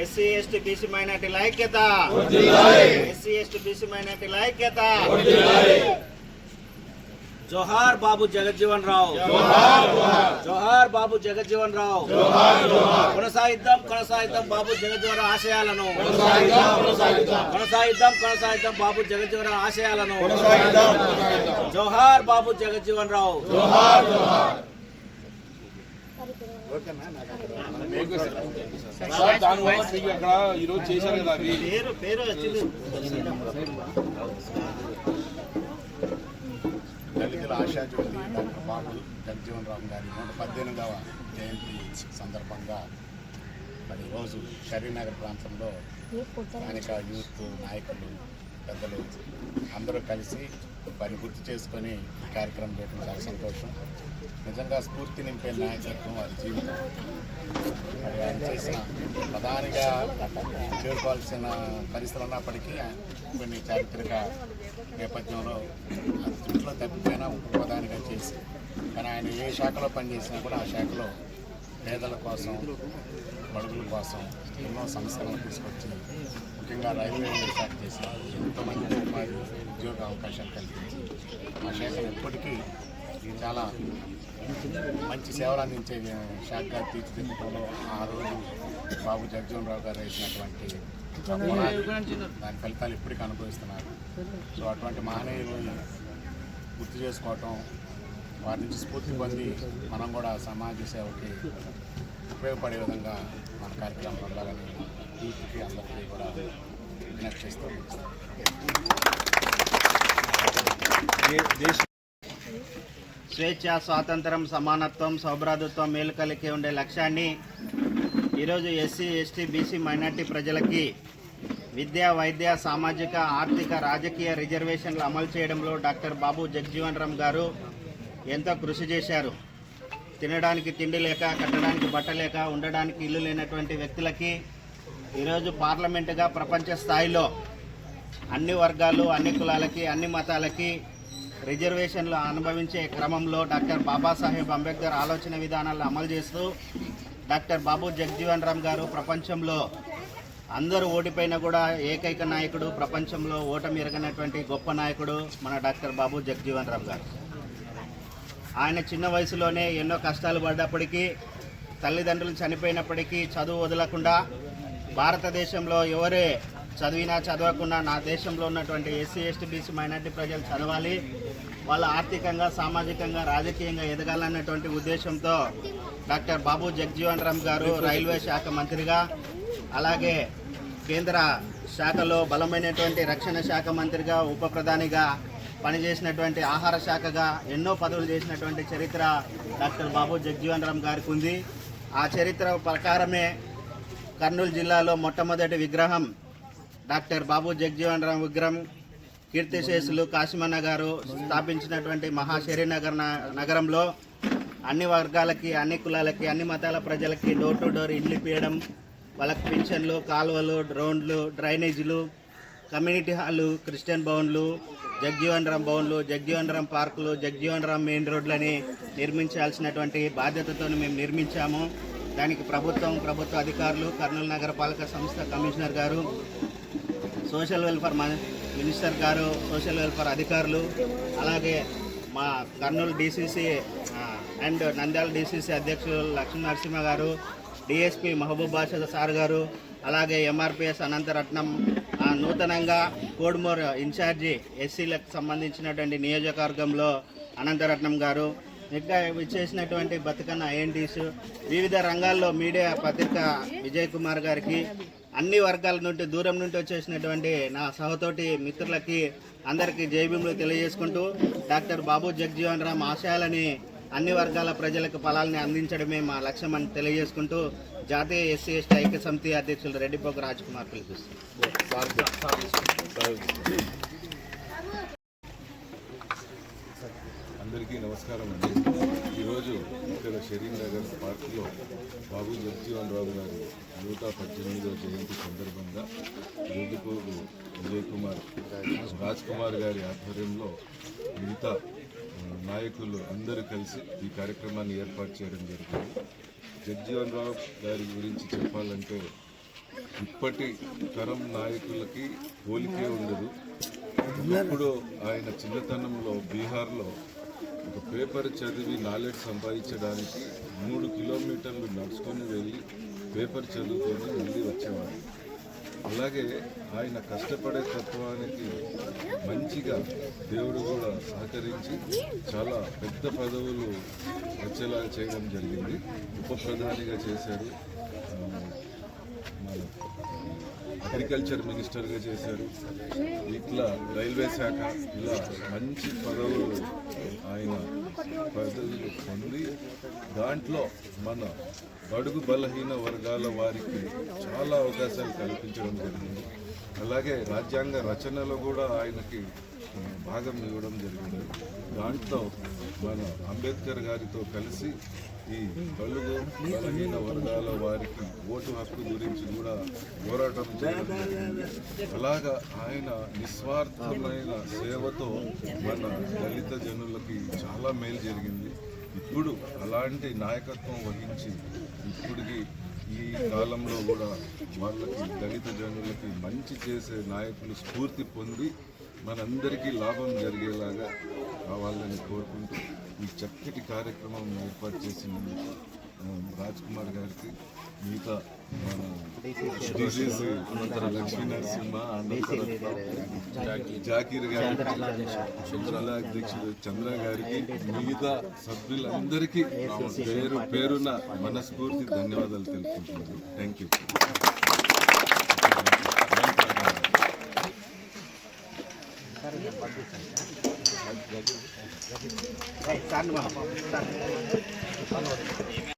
SC ST BC మైనార్టీల ఐక్యత SC ST BC మైనార్టీల ఐక్యత జోహార్ బాబు జగజ్జీవన్ రావు జోహార్ బాబు జగజ్జీవన్ రావు. కొనసాగిద్దాం కొనసాగిద్దాం బాబు జగజ్జీవన్ రావు ఆశయాలను. కొనసాగిద్దాం కొనసాగిద్దాం బాబు జగజ్జీవన్ రావు ఆశయాలను. జోహార్ బాబు జగజ్జీవన్ రావు. ఈరోజు చేశారు కదా పేరు పేరు వచ్చింది దళితుల ఆశాజ్యోతి డాక్టర్ బాబు జగజీవన్ రామ్ గారి నూట పద్దెనిమిదవ జయంతి సందర్భంగా మరి ఈరోజు షరీనగర్ ప్రాంతంలో స్థానిక యూత్ నాయకులు పెద్దలు అందరూ కలిసి పని గుర్తు చేసుకొని ఈ కార్యక్రమం చేయడం చాలా సంతోషం. నిజంగా స్ఫూర్తి నింపే నాయకత్వం వారి జీవితం. మరి ఆయన చేసిన ప్రధానిగా చేరుకోవాల్సిన పరిస్థితులు ఉన్నప్పటికీ కొన్ని చారిత్రక నేపథ్యంలో అది దృష్టిలో తప్పిపోయినా ప్రధానిగా చేసి కానీ ఆయన ఏ శాఖలో పనిచేసినా కూడా ఆ శాఖలో పేదల కోసం బడుగుల కోసం ఎన్నో సమస్యలను తీసుకొచ్చి ముఖ్యంగా రైల్వే శాఖ చేసిన ఎంతోమంది ఉద్యోగ అవకాశాలు కల్పించి మా శాఖను ఎప్పటికీ చాలా మంచి సేవలు అందించే శాఖగా తీర్చిదిద్దడంలో ఆ రోజు బాబు జగజీవన్ రావు గారు వేసినటువంటి దాని ఫలితాలు ఇప్పటికీ అనుభవిస్తున్నారు. సో అటువంటి మహనీయులు గుర్తు చేసుకోవటం వారి నుంచి స్ఫూర్తి పొంది మనం కూడా సమాజ సేవకి ఉపయోగపడే విధంగా మన కార్యక్రమం ఉండాలని యూత్కి అందరికీ కూడా విజ్ఞప్తి చేస్తూ స్వేచ్ఛ స్వాతంత్రం సమానత్వం సౌభ్రాతృత్వం మేలుకలికి ఉండే లక్ష్యాన్ని ఈరోజు ఎస్సీ ఎస్టీ బీసీ మైనార్టీ ప్రజలకి విద్యా వైద్య సామాజిక ఆర్థిక రాజకీయ రిజర్వేషన్లు అమలు చేయడంలో డాక్టర్ బాబు జగ్జీవన్ రామ్ గారు ఎంతో కృషి చేశారు. తినడానికి తిండి లేక కట్టడానికి బట్ట లేక ఉండడానికి ఇల్లు లేనటువంటి వ్యక్తులకి ఈరోజు పార్లమెంటుగా ప్రపంచ స్థాయిలో అన్ని వర్గాలు అన్ని కులాలకి అన్ని మతాలకి రిజర్వేషన్లు అనుభవించే క్రమంలో డాక్టర్ బాబాసాహెబ్ అంబేద్కర్ ఆలోచన విధానాలను అమలు చేస్తూ డాక్టర్ బాబు జగ్జీవన్ రామ్ గారు ప్రపంచంలో అందరూ ఓడిపోయినా కూడా ఏకైక నాయకుడు ప్రపంచంలో ఓటమి ఎరగనటువంటి గొప్ప నాయకుడు మన డాక్టర్ బాబు జగ్జీవన్ రామ్ గారు. ఆయన చిన్న వయసులోనే ఎన్నో కష్టాలు పడ్డప్పటికీ తల్లిదండ్రులు చనిపోయినప్పటికీ చదువు వదలకుండా భారతదేశంలో ఎవరే చదివినా చదవకుండా నా దేశంలో ఉన్నటువంటి ఎస్సీ ఎస్టీ బీసీ మైనార్టీ ప్రజలు చదవాలి. వాళ్ళ ఆర్థికంగా సామాజికంగా రాజకీయంగా ఎదగాలన్నటువంటి ఉద్దేశంతో డాక్టర్ బాబు జగజీవన్ రామ్ గారు రైల్వే శాఖ మంత్రిగా అలాగే కేంద్ర శాఖలో బలమైనటువంటి రక్షణ శాఖ మంత్రిగా ఉప ప్రధానిగా పనిచేసినటువంటి ఆహార శాఖగా ఎన్నో పదవులు చేసినటువంటి చరిత్ర డాక్టర్ బాబు జగజీవన్ రామ్ గారికి ఉంది. ఆ చరిత్ర ప్రకారమే కర్నూలు జిల్లాలో మొట్టమొదటి విగ్రహం డాక్టర్ బాబు జగ్జీవన్ రామ్ విగ్రహం కీర్తిశేషులు కాశీమన్న గారు స్థాపించినటువంటి మహాశరీ నగర్ నగరంలో అన్ని వర్గాలకి అన్ని కులాలకి అన్ని మతాల ప్రజలకి డోర్ టు డోర్ ఇండ్లు పీయడం వాళ్ళకి పింఛన్లు కాలువలు డ్రోన్లు డ్రైనేజీలు కమ్యూనిటీ హాలు క్రిస్టియన్ భవన్లు జగ్జీవన్ రామ్ భవన్లు జగ్జీవన్ రామ్ పార్కులు జగ్జీవన్ రామ్ మెయిన్ రోడ్లని నిర్మించాల్సినటువంటి బాధ్యతతో మేము నిర్మించాము. దానికి ప్రభుత్వం ప్రభుత్వ అధికారులు కర్నూలు నగరపాలక సంస్థ కమిషనర్ గారు సోషల్ వెల్ఫేర్ మినిస్టర్ గారు సోషల్ వెల్ఫేర్ అధికారులు అలాగే మా Kurnool DCC and Nandyal DCC అధ్యక్షులు లక్ష్మీ నరసింహ గారు డిఎస్పి మహబూబ్ బాషా సార్ గారు అలాగే ఎంఆర్పిఎస్ అనంతరత్నం నూతనంగా కోడుమూర్ ఇన్ఛార్జి ఎస్సీలకు సంబంధించినటువంటి నియోజకవర్గంలో అనంతరత్నం గారు ఇంకా చేసినటువంటి బతుకన్న ఐఎన్టీసు వివిధ రంగాల్లో మీడియా పత్రిక విజయ్ కుమార్ గారికి అన్ని వర్గాల నుండి దూరం నుండి వచ్చేసినటువంటి నా సహతోటి మిత్రులకి అందరికీ జైభీములు తెలియజేసుకుంటూ డాక్టర్ బాబు జగ్జీవన్ రామ్ ఆశయాలని అన్ని వర్గాల ప్రజలకు ఫలాల్ని అందించడమే మా లక్ష్యం అని తెలియజేసుకుంటూ జాతీయ ఎస్సీ ఎస్టీ ఐక్య సమితి అధ్యక్షులు రెడ్డిపోక రాజ్ కుమార్ పిలిపిస్తున్నారు అందరికీ నమస్కారం అండి. ఈరోజు ఇక్కడ షరీన్ నగర్ పార్క్లో బాబు జగజీవన్ రావు గారి నూట పద్దెనిమిదవ జయంతి సందర్భంగా రెడ్డిపోగు విజయ్ కుమార్ రాజ్ కుమార్ గారి ఆధ్వర్యంలో మిగతా నాయకులు అందరూ కలిసి ఈ కార్యక్రమాన్ని ఏర్పాటు చేయడం జరిగింది. జగ్జీవన్ రావు గారి గురించి చెప్పాలంటే ఇప్పటి తరం నాయకులకి పోలికే ఉండదు. ఇప్పుడు ఆయన చిన్నతనంలో బీహార్లో ఒక పేపర్ చదివి నాలెడ్జ్ సంపాదించడానికి మూడు కిలోమీటర్లు నడుచుకొని వెళ్ళి పేపర్ చదువుకొని మళ్ళీ వచ్చేవాడు. అలాగే ఆయన కష్టపడే తత్వానికి మంచిగా దేవుడు కూడా సహకరించి చాలా పెద్ద పదవులు వచ్చేలా చేయడం జరిగింది. ఉప ప్రధానిగా చేశారు మన అగ్రికల్చర్ మినిస్టర్గా చేశారు. ఇట్లా రైల్వే శాఖ ఇలా మంచి పదవులు ఆయన పదవులు పొంది దాంట్లో మన బడుగు బలహీన వర్గాల వారికి చాలా అవకాశాలు కల్పించడం జరిగింది. అలాగే రాజ్యాంగ రచనలో కూడా ఆయనకి భాగం ఇవ్వడం జరిగింది. దాంట్లో మన అంబేద్కర్ గారితో కలిసి ఈ బలుగు బలహీన వర్గాల వారికి ఓటు హక్కు గురించి కూడా పోరాటం చేయడం జరిగింది. అలాగా ఆయన నిస్వార్థమైన సేవతో మన దళిత జనులకి చాలా మేలు జరిగింది. ఇప్పుడు అలాంటి నాయకత్వం వహించి ఇప్పటికి ఈ కాలంలో కూడా వాళ్ళకి దళిత జనులకి మంచి చేసే నాయకులు స్ఫూర్తి పొంది మనందరికీ లాభం జరిగేలాగా కావాలని కోరుకుంటూ ఈ చక్కటి కార్యక్రమం ఏర్పాటు చేసినందుకు రాజ్ కుమార్ గారికి మిగతా మన డిసిసి లక్ష్మీ నరసింహ జాకీర్ గారికి జిల్లా అధ్యక్షుడు చంద్ర గారికి మిగతా సభ్యులందరికీ పేరు పేరున మనస్ఫూర్తి ధన్యవాదాలు తెలుపుకుంటున్నాను థ్యాంక్ యూ సార్